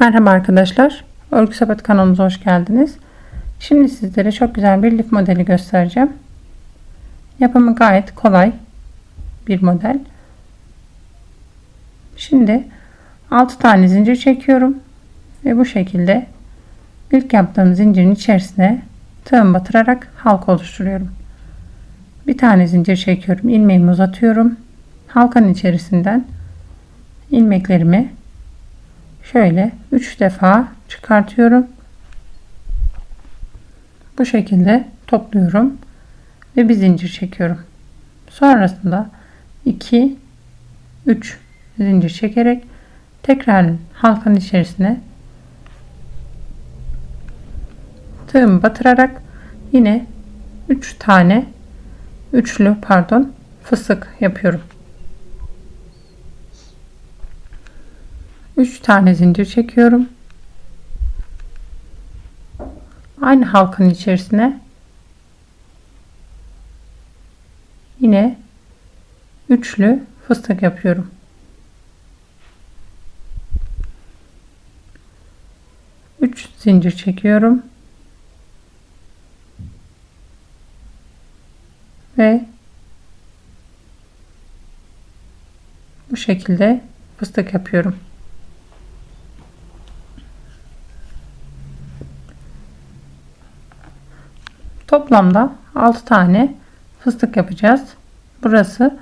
Merhaba arkadaşlar. Örgü Sepet kanalımıza hoş geldiniz. Şimdi sizlere çok güzel bir lif modeli göstereceğim. Yapımı gayet kolay bir model. Şimdi 6 tane zincir çekiyorum. Ve bu şekilde ilk yaptığım zincirin içerisine tığım batırarak halka oluşturuyorum. Bir tane zincir çekiyorum. ilmeğimi uzatıyorum. Halkanın içerisinden ilmeklerimi şöyle 3 defa çıkartıyorum. Bu şekilde topluyorum ve bir zincir çekiyorum. Sonrasında 2 3 zincir çekerek tekrar halkanın içerisine tığımı batırarak yine 3 tane üçlü pardon fıstık yapıyorum. 3 tane zincir çekiyorum. Aynı halkanın içerisine yine üçlü fıstık yapıyorum. Üç zincir çekiyorum. Ve bu şekilde fıstık yapıyorum. Toplamda 6 tane fıstık yapacağız. Burası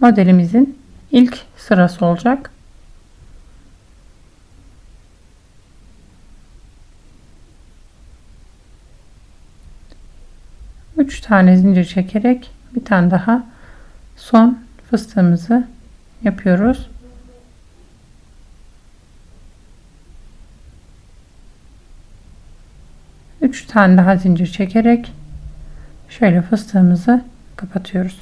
modelimizin ilk sırası olacak. Üç tane zincir çekerek bir tane daha son fıstığımızı yapıyoruz. 3 tane daha zincir çekerek şöyle fıstığımızı kapatıyoruz.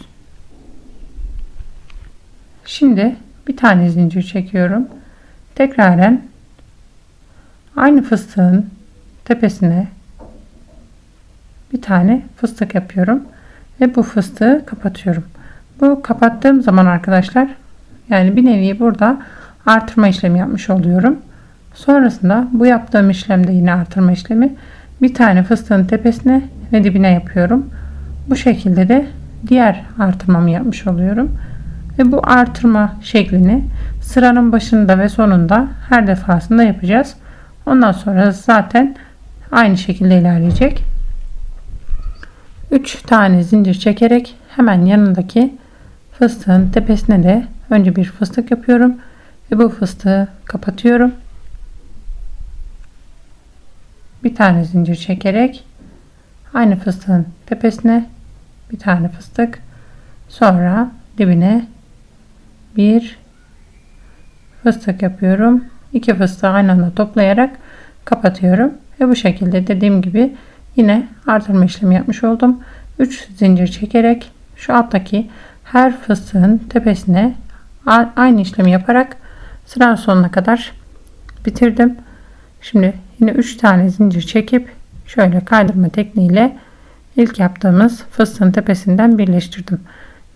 Şimdi bir tane zincir çekiyorum. Tekraren aynı fıstığın tepesine bir tane fıstık yapıyorum ve bu fıstığı kapatıyorum. Bu kapattığım zaman arkadaşlar yani bir nevi burada artırma işlemi yapmış oluyorum. Sonrasında bu yaptığım işlemde yine artırma işlemi bir tane fıstığın tepesine ve dibine yapıyorum. Bu şekilde de diğer artırmamı yapmış oluyorum. Ve bu artırma şeklini sıranın başında ve sonunda her defasında yapacağız. Ondan sonra zaten aynı şekilde ilerleyecek. 3 tane zincir çekerek hemen yanındaki fıstığın tepesine de önce bir fıstık yapıyorum ve bu fıstığı kapatıyorum bir tane zincir çekerek aynı fıstığın tepesine bir tane fıstık sonra dibine bir fıstık yapıyorum. İki fıstığı aynı anda toplayarak kapatıyorum ve bu şekilde dediğim gibi yine artırma işlemi yapmış oldum. 3 zincir çekerek şu alttaki her fıstığın tepesine aynı işlemi yaparak sıra sonuna kadar bitirdim şimdi Yine 3 tane zincir çekip şöyle kaydırma tekniğiyle ilk yaptığımız fıstığın tepesinden birleştirdim.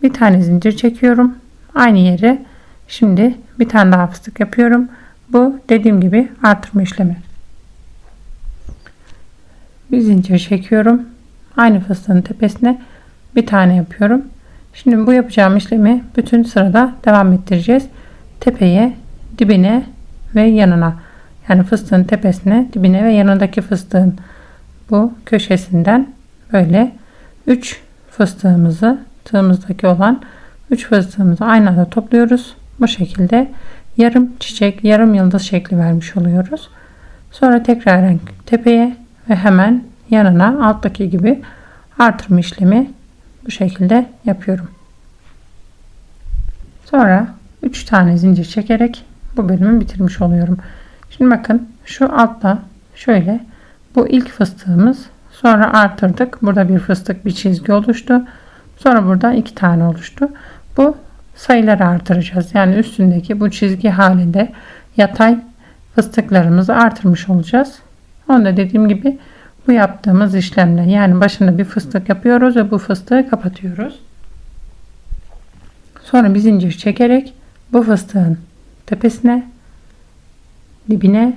Bir tane zincir çekiyorum. Aynı yere şimdi bir tane daha fıstık yapıyorum. Bu dediğim gibi artırma işlemi. Bir zincir çekiyorum. Aynı fıstığın tepesine bir tane yapıyorum. Şimdi bu yapacağım işlemi bütün sırada devam ettireceğiz. Tepeye, dibine ve yanına. Yani fıstığın tepesine, dibine ve yanındaki fıstığın bu köşesinden böyle 3 fıstığımızı tığımızdaki olan 3 fıstığımızı aynı anda topluyoruz. Bu şekilde yarım çiçek, yarım yıldız şekli vermiş oluyoruz. Sonra tekrar tepeye ve hemen yanına alttaki gibi artırma işlemi bu şekilde yapıyorum. Sonra 3 tane zincir çekerek bu bölümü bitirmiş oluyorum. Şimdi bakın şu altta şöyle bu ilk fıstığımız sonra artırdık. Burada bir fıstık bir çizgi oluştu. Sonra burada iki tane oluştu. Bu sayıları artıracağız. Yani üstündeki bu çizgi halinde yatay fıstıklarımızı artırmış olacağız. Onu da dediğim gibi bu yaptığımız işlemle yani başında bir fıstık yapıyoruz ve bu fıstığı kapatıyoruz. Sonra bir zincir çekerek bu fıstığın tepesine dibine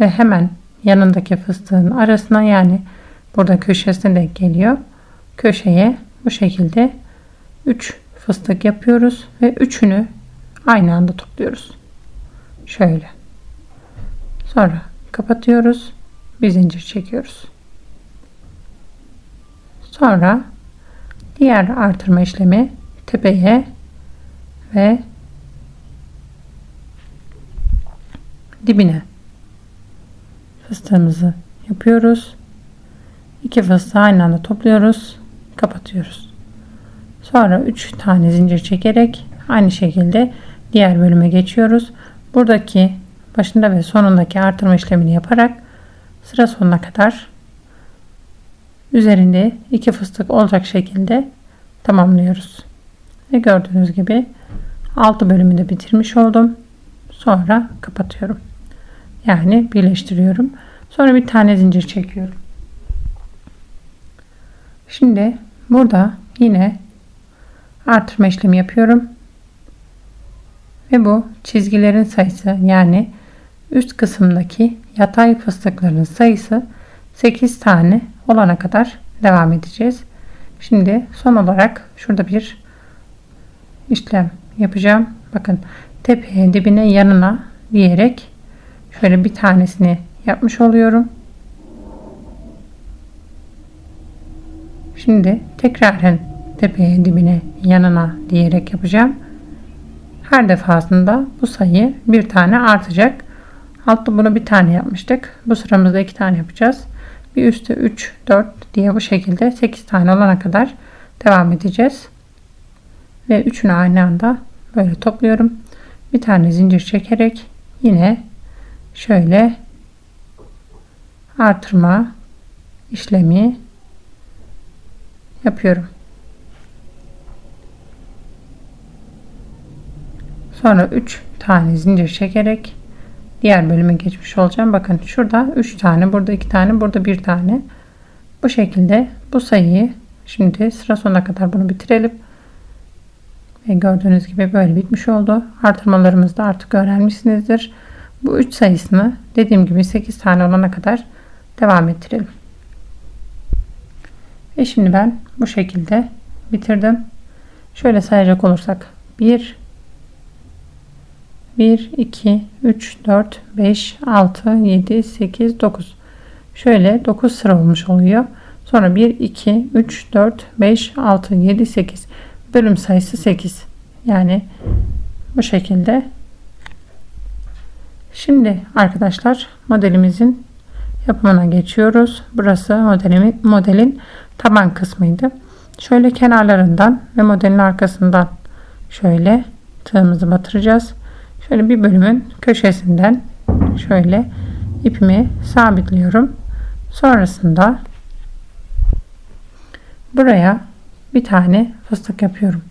ve hemen yanındaki fıstığın arasına yani burada köşesine denk geliyor. Köşeye bu şekilde 3 fıstık yapıyoruz ve üçünü aynı anda topluyoruz. Şöyle. Sonra kapatıyoruz. Bir zincir çekiyoruz. Sonra diğer artırma işlemi tepeye ve dibine fıstığımızı yapıyoruz. İki fıstığı aynı anda topluyoruz. Kapatıyoruz. Sonra 3 tane zincir çekerek aynı şekilde diğer bölüme geçiyoruz. Buradaki başında ve sonundaki artırma işlemini yaparak sıra sonuna kadar üzerinde iki fıstık olacak şekilde tamamlıyoruz. Ve gördüğünüz gibi 6 bölümü de bitirmiş oldum. Sonra kapatıyorum. Yani birleştiriyorum. Sonra bir tane zincir çekiyorum. Şimdi burada yine artırma işlemi yapıyorum. Ve bu çizgilerin sayısı yani üst kısımdaki yatay fıstıkların sayısı 8 tane olana kadar devam edeceğiz. Şimdi son olarak şurada bir işlem yapacağım. Bakın tepeye dibine yanına diyerek şöyle bir tanesini yapmış oluyorum. Şimdi tekraren tepeye dibine yanına diyerek yapacağım. Her defasında bu sayı bir tane artacak. Altta bunu bir tane yapmıştık. Bu sıramızda iki tane yapacağız. Bir üstte 3, 4 diye bu şekilde 8 tane olana kadar devam edeceğiz. Ve üçünü aynı anda böyle topluyorum. Bir tane zincir çekerek yine şöyle artırma işlemi yapıyorum. Sonra 3 tane zincir çekerek diğer bölüme geçmiş olacağım. Bakın şurada 3 tane, burada 2 tane, burada 1 tane. Bu şekilde bu sayıyı şimdi sıra sonuna kadar bunu bitirelim. Ve gördüğünüz gibi böyle bitmiş oldu. Artırmalarımızı da artık öğrenmişsinizdir. Bu 3 sayısını dediğim gibi 8 tane olana kadar devam ettirelim. Ve şimdi ben bu şekilde bitirdim. Şöyle sayacak olursak 1 1 2 3 4 5 6 7 8 9 şöyle 9 sıra olmuş oluyor. Sonra 1 2 3 4 5 6 7 8 bölüm sayısı 8. Yani bu şekilde. Şimdi arkadaşlar modelimizin yapımına geçiyoruz. Burası modelimi, modelin taban kısmıydı. Şöyle kenarlarından ve modelin arkasından şöyle tığımızı batıracağız. Şöyle bir bölümün köşesinden şöyle ipimi sabitliyorum. Sonrasında buraya bir tane fıstık yapıyorum.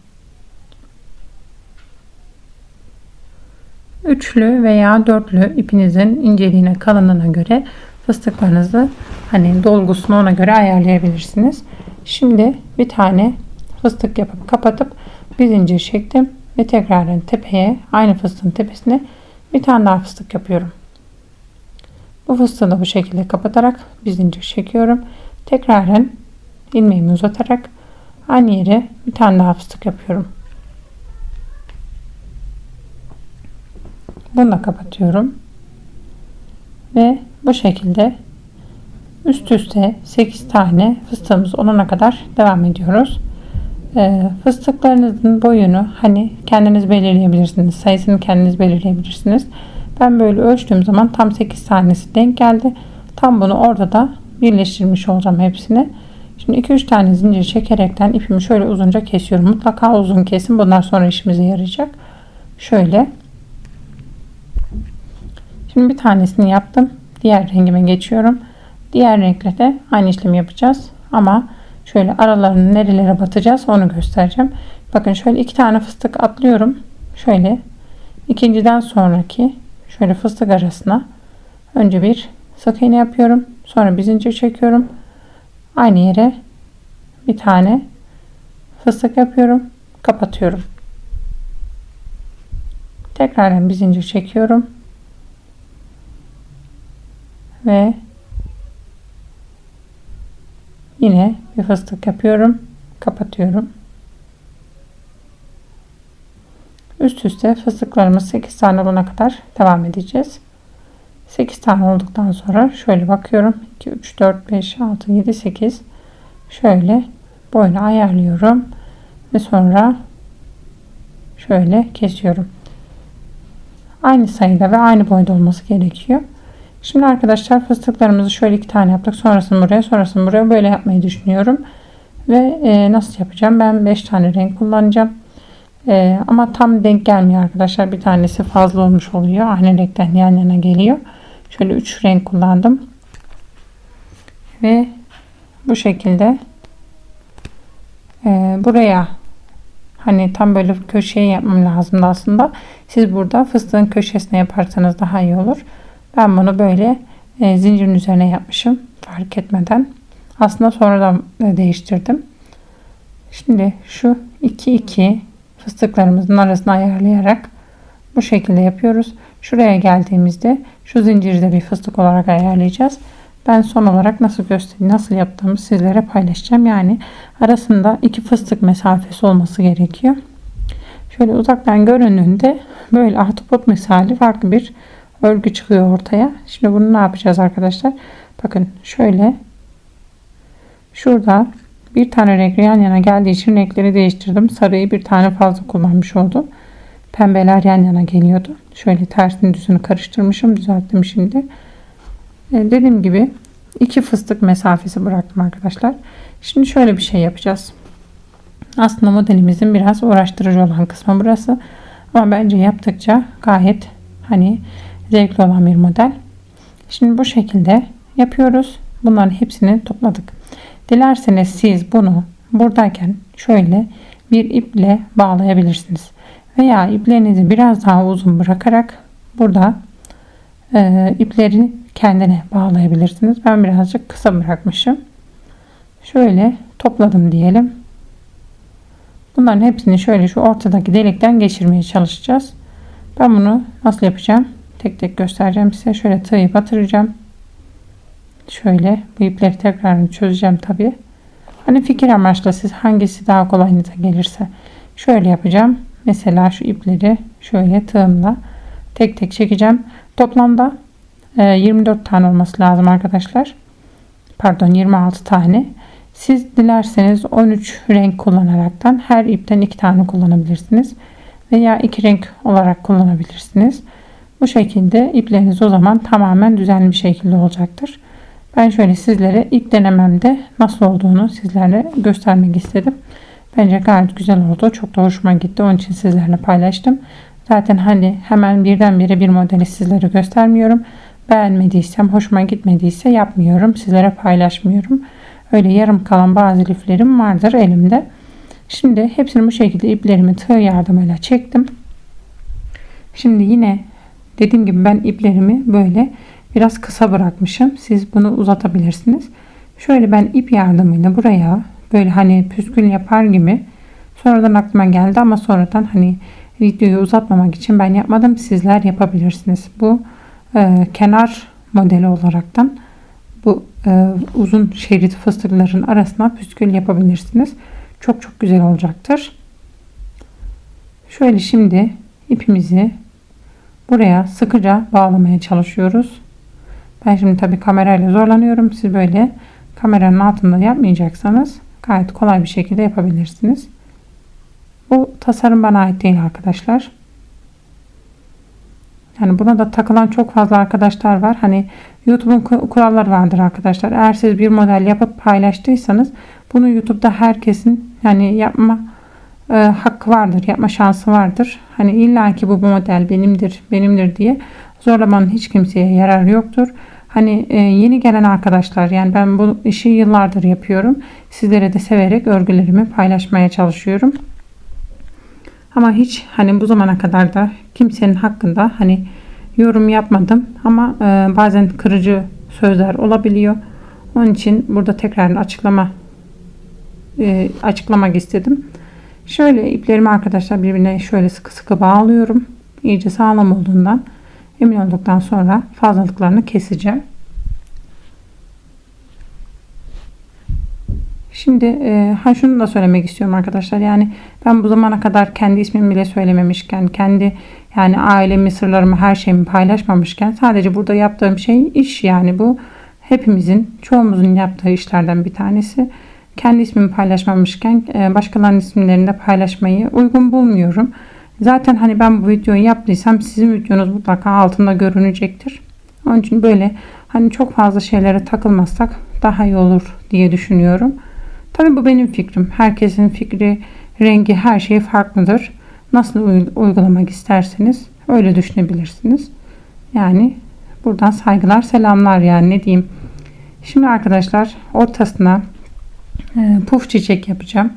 Üçlü veya dörtlü ipinizin inceliğine kalınlığına göre fıstıklarınızı hani dolgusunu ona göre ayarlayabilirsiniz. Şimdi bir tane fıstık yapıp kapatıp bir zincir çektim ve tekrardan tepeye aynı fıstığın tepesine bir tane daha fıstık yapıyorum. Bu fıstığı da bu şekilde kapatarak bir zincir çekiyorum. Tekrardan ilmeğimi uzatarak aynı yere bir tane daha fıstık yapıyorum. Bunu da kapatıyorum. Ve bu şekilde üst üste 8 tane fıstığımız olana kadar devam ediyoruz. Ee, fıstıklarınızın boyunu hani kendiniz belirleyebilirsiniz. Sayısını kendiniz belirleyebilirsiniz. Ben böyle ölçtüğüm zaman tam 8 tanesi denk geldi. Tam bunu orada da birleştirmiş olacağım hepsini. Şimdi 2-3 tane zincir çekerekten ipimi şöyle uzunca kesiyorum. Mutlaka uzun kesin. Bundan sonra işimize yarayacak. Şöyle. Şimdi bir tanesini yaptım. Diğer rengime geçiyorum. Diğer renkle de aynı işlemi yapacağız. Ama şöyle aralarını nerelere batacağız onu göstereceğim. Bakın şöyle iki tane fıstık atlıyorum. Şöyle ikinciden sonraki şöyle fıstık arasına önce bir sık iğne yapıyorum. Sonra bir zincir çekiyorum. Aynı yere bir tane fıstık yapıyorum. Kapatıyorum. Tekrardan bir zincir çekiyorum. Ve yine bir fıstık yapıyorum kapatıyorum. Üst üste fıstıklarımız 8 tane olana kadar devam edeceğiz. 8 tane olduktan sonra şöyle bakıyorum. 2 3 4 5 6 7 8 şöyle boyunu ayarlıyorum ve sonra şöyle kesiyorum. Aynı sayıda ve aynı boyda olması gerekiyor Şimdi arkadaşlar fıstıklarımızı şöyle iki tane yaptık. Sonrasını buraya, sonrasını buraya böyle yapmayı düşünüyorum. Ve e, nasıl yapacağım? Ben 5 tane renk kullanacağım. E, ama tam denk gelmiyor arkadaşlar. Bir tanesi fazla olmuş oluyor. Aynı renkten yan yana geliyor. Şöyle 3 renk kullandım. Ve bu şekilde e, buraya hani tam böyle köşeye yapmam lazımdı aslında. Siz burada fıstığın köşesine yaparsanız daha iyi olur. Ben bunu böyle e, zincirin üzerine yapmışım fark etmeden. Aslında sonradan e, değiştirdim. Şimdi şu 2 2 fıstıklarımızın arasını ayarlayarak bu şekilde yapıyoruz. Şuraya geldiğimizde şu zinciri de bir fıstık olarak ayarlayacağız. Ben son olarak nasıl göster nasıl yaptığımı sizlere paylaşacağım. Yani arasında iki fıstık mesafesi olması gerekiyor. Şöyle uzaktan göründüğünde böyle ahtapot misali farklı bir örgü çıkıyor ortaya. Şimdi bunu ne yapacağız arkadaşlar? Bakın şöyle şurada bir tane renk yan yana geldiği için renkleri değiştirdim. Sarıyı bir tane fazla kullanmış oldum. Pembeler yan yana geliyordu. Şöyle tersini düzünü karıştırmışım. Düzelttim şimdi. Ee, dediğim gibi iki fıstık mesafesi bıraktım arkadaşlar. Şimdi şöyle bir şey yapacağız. Aslında modelimizin biraz uğraştırıcı olan kısmı burası. Ama bence yaptıkça gayet hani zevkli olan bir model. Şimdi bu şekilde yapıyoruz. Bunların hepsini topladık. Dilerseniz siz bunu buradayken şöyle bir iple bağlayabilirsiniz. Veya iplerinizi biraz daha uzun bırakarak burada e, ipleri kendine bağlayabilirsiniz. Ben birazcık kısa bırakmışım. Şöyle topladım diyelim. Bunların hepsini şöyle şu ortadaki delikten geçirmeye çalışacağız. Ben bunu nasıl yapacağım? Tek tek göstereceğim size. Şöyle tığı batıracağım. Şöyle bu ipleri tekrar çözeceğim tabi. Hani fikir amaçlı siz hangisi daha kolayınıza gelirse. Şöyle yapacağım. Mesela şu ipleri şöyle tığımla tek tek çekeceğim. Toplamda 24 e, tane olması lazım arkadaşlar. Pardon 26 tane. Siz dilerseniz 13 renk kullanaraktan her ipten 2 tane kullanabilirsiniz. Veya 2 renk olarak kullanabilirsiniz. Bu şekilde ipleriniz o zaman tamamen düzenli bir şekilde olacaktır. Ben şöyle sizlere ilk denememde nasıl olduğunu sizlerle göstermek istedim. Bence gayet güzel oldu. Çok da hoşuma gitti. Onun için sizlerle paylaştım. Zaten hani hemen birdenbire bir modeli sizlere göstermiyorum. Beğenmediysem, hoşuma gitmediyse yapmıyorum. Sizlere paylaşmıyorum. Öyle yarım kalan bazı liflerim vardır elimde. Şimdi hepsini bu şekilde iplerimi tığ yardımıyla çektim. Şimdi yine Dediğim gibi ben iplerimi böyle biraz kısa bırakmışım. Siz bunu uzatabilirsiniz. Şöyle ben ip yardımıyla buraya böyle hani püskül yapar gibi sonradan aklıma geldi ama sonradan hani videoyu uzatmamak için ben yapmadım. Sizler yapabilirsiniz. Bu e, kenar modeli olaraktan bu e, uzun şerit fıstıkların arasına püskül yapabilirsiniz. Çok çok güzel olacaktır. Şöyle şimdi ipimizi buraya sıkıca bağlamaya çalışıyoruz. Ben şimdi tabi kamerayla zorlanıyorum. Siz böyle kameranın altında yapmayacaksanız gayet kolay bir şekilde yapabilirsiniz. Bu tasarım bana ait değil arkadaşlar. Yani buna da takılan çok fazla arkadaşlar var. Hani YouTube'un kuralları vardır arkadaşlar. Eğer siz bir model yapıp paylaştıysanız bunu YouTube'da herkesin yani yapma e, hakkı vardır, yapma şansı vardır. Hani illa ki bu model benimdir, benimdir diye zorlamanın hiç kimseye yararı yoktur. Hani e, yeni gelen arkadaşlar yani ben bu işi yıllardır yapıyorum. Sizlere de severek örgülerimi paylaşmaya çalışıyorum. Ama hiç hani bu zamana kadar da kimsenin hakkında hani yorum yapmadım ama e, bazen kırıcı sözler olabiliyor. Onun için burada tekrar açıklama e, açıklamak istedim. Şöyle iplerimi arkadaşlar birbirine şöyle sıkı sıkı bağlıyorum. İyice sağlam olduğundan emin olduktan sonra fazlalıklarını keseceğim. Şimdi e, ha şunu da söylemek istiyorum arkadaşlar. Yani ben bu zamana kadar kendi ismimi bile söylememişken, kendi yani ailemi, sırlarımı, her şeyimi paylaşmamışken sadece burada yaptığım şey iş yani bu hepimizin, çoğumuzun yaptığı işlerden bir tanesi. Kendi ismimi paylaşmamışken e, başkalarının isimlerini de paylaşmayı uygun bulmuyorum. Zaten hani ben bu videoyu yaptıysam sizin videonuz mutlaka altında görünecektir. Onun için böyle hani çok fazla şeylere takılmazsak daha iyi olur diye düşünüyorum. Tabii bu benim fikrim. Herkesin fikri, rengi, her şey farklıdır. Nasıl uygulamak isterseniz öyle düşünebilirsiniz. Yani buradan saygılar, selamlar yani ne diyeyim. Şimdi arkadaşlar ortasına puf çiçek yapacağım.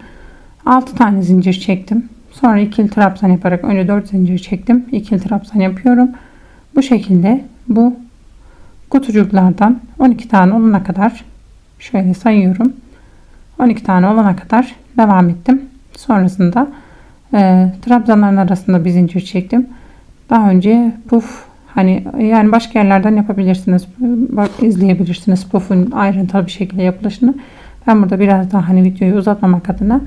6 tane zincir çektim. Sonra ikili trabzan yaparak önce 4 zincir çektim. İkili trabzan yapıyorum. Bu şekilde bu kutucuklardan 12 tane olana kadar şöyle sayıyorum. 12 tane olana kadar devam ettim. Sonrasında e, trabzanların arasında bir zincir çektim. Daha önce puf hani yani başka yerlerden yapabilirsiniz. Bak izleyebilirsiniz pufun ayrıntılı bir şekilde yapılışını. Ben burada biraz daha hani videoyu uzatmamak adına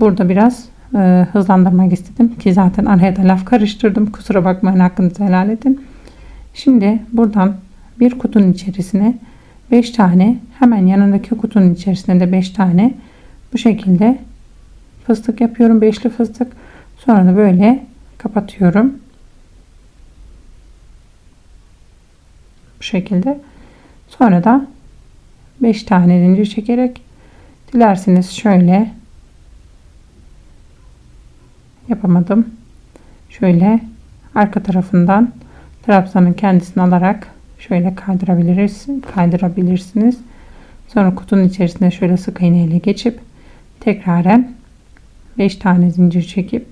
burada biraz e, hızlandırmak istedim ki zaten araya da laf karıştırdım. Kusura bakmayın hakkınızı helal edin. Şimdi buradan bir kutunun içerisine 5 tane hemen yanındaki kutunun içerisinde de 5 tane bu şekilde fıstık yapıyorum. Beşli fıstık. Sonra da böyle kapatıyorum. Bu şekilde. Sonra da 5 tane zincir çekerek dilerseniz şöyle yapamadım. Şöyle arka tarafından trabzanın kendisini alarak şöyle kaydırabiliriz, kaydırabilirsiniz. Sonra kutunun içerisine şöyle sık iğne ile geçip tekraren 5 tane zincir çekip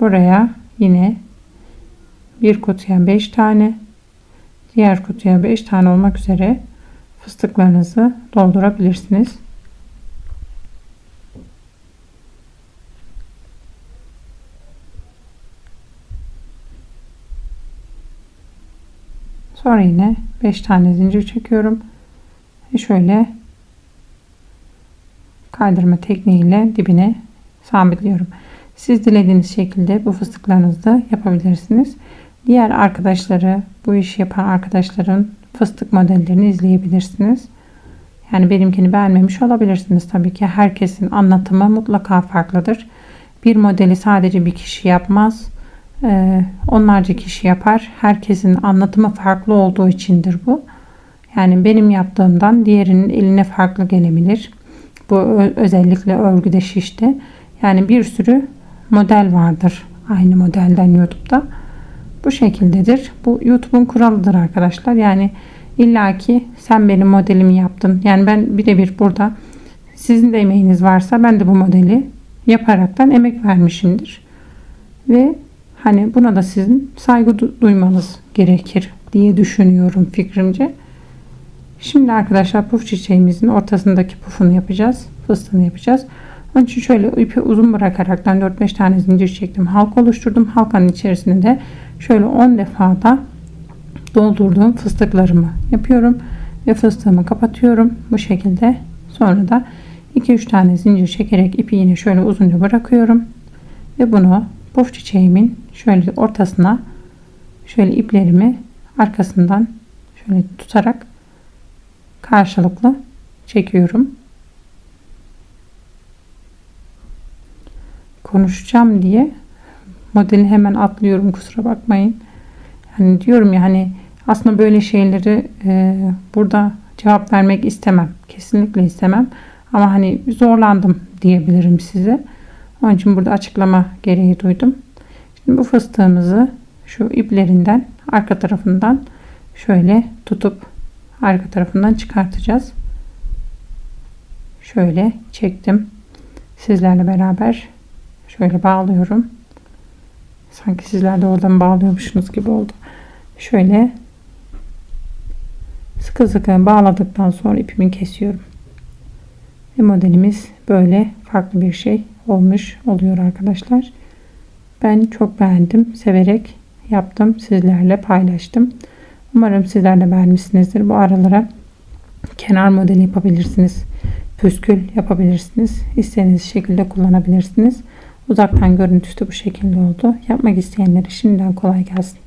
buraya yine bir kutuya 5 tane diğer kutuya 5 tane olmak üzere fıstıklarınızı doldurabilirsiniz. Sonra yine 5 tane zincir çekiyorum. Ve şöyle kaydırma tekniğiyle dibine sabitliyorum. Siz dilediğiniz şekilde bu fıstıklarınızı da yapabilirsiniz. Diğer arkadaşları, bu işi yapan arkadaşların fıstık modellerini izleyebilirsiniz. Yani benimkini beğenmemiş olabilirsiniz. Tabii ki herkesin anlatımı mutlaka farklıdır. Bir modeli sadece bir kişi yapmaz. Ee, onlarca kişi yapar. Herkesin anlatımı farklı olduğu içindir bu. Yani benim yaptığımdan diğerinin eline farklı gelebilir. Bu özellikle örgüde şişte. Yani bir sürü model vardır. Aynı modelden YouTube'da. Bu şekildedir. Bu YouTube'un kuralıdır arkadaşlar. Yani illaki sen benim modelimi yaptın. Yani ben birebir burada sizin de emeğiniz varsa ben de bu modeli yaparaktan emek vermişimdir. Ve Hani buna da sizin saygı duymanız gerekir diye düşünüyorum fikrimce. Şimdi arkadaşlar puf çiçeğimizin ortasındaki pufunu yapacağız. Fıstığını yapacağız. Onun için şöyle ipi uzun bırakaraktan 4-5 tane zincir çektim. Halka oluşturdum. Halkanın içerisinde de şöyle 10 defa da doldurduğum fıstıklarımı yapıyorum. Ve fıstığımı kapatıyorum. Bu şekilde. Sonra da 2-3 tane zincir çekerek ipi yine şöyle uzunca bırakıyorum. Ve bunu puf çiçeğimin şöyle ortasına şöyle iplerimi arkasından şöyle tutarak karşılıklı çekiyorum. Konuşacağım diye modeli hemen atlıyorum kusura bakmayın. Yani diyorum ya hani aslında böyle şeyleri e, burada cevap vermek istemem. Kesinlikle istemem. Ama hani zorlandım diyebilirim size. Onun için burada açıklama gereği duydum. Şimdi bu fıstığımızı şu iplerinden arka tarafından şöyle tutup arka tarafından çıkartacağız. Şöyle çektim. Sizlerle beraber şöyle bağlıyorum. Sanki sizler de oradan bağlıyormuşsunuz gibi oldu. Şöyle sıkı sıkı bağladıktan sonra ipimi kesiyorum. Ve modelimiz böyle farklı bir şey olmuş oluyor arkadaşlar. Ben çok beğendim. Severek yaptım. Sizlerle paylaştım. Umarım sizler de beğenmişsinizdir. Bu aralara kenar modeli yapabilirsiniz. püskül yapabilirsiniz. İstediğiniz şekilde kullanabilirsiniz. Uzaktan görüntüsü bu şekilde oldu. Yapmak isteyenlere şimdiden kolay gelsin.